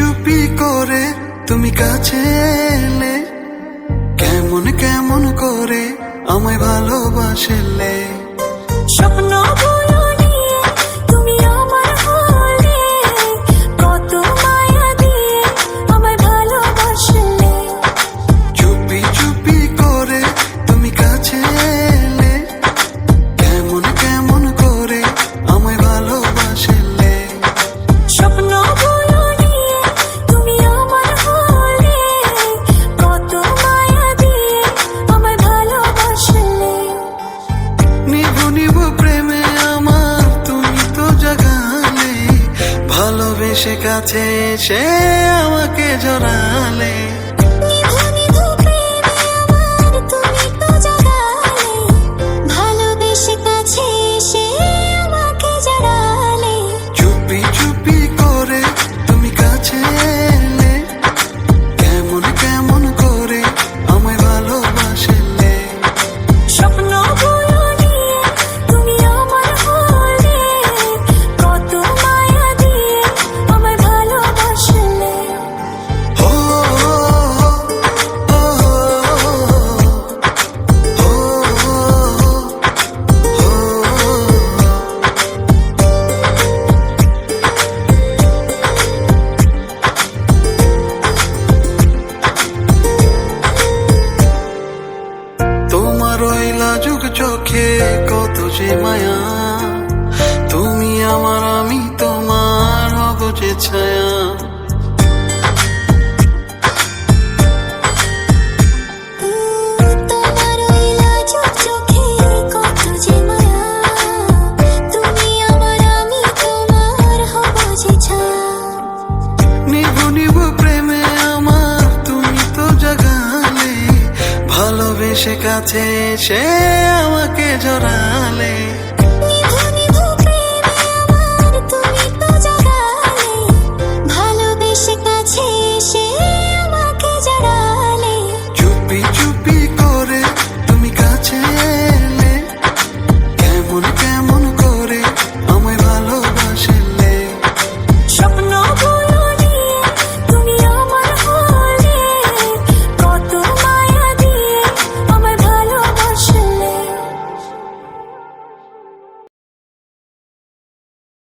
চুপি করে তুমি কাছে এলে। কেমন কেমন করে আমায় ভালোবাসলে। সে কাছে সে আমাকে জড়ালে। চোখে কত যে মায়া তুমি আমার আমি তোমার হব যে ছায়া। সে কাছে সে আমাকে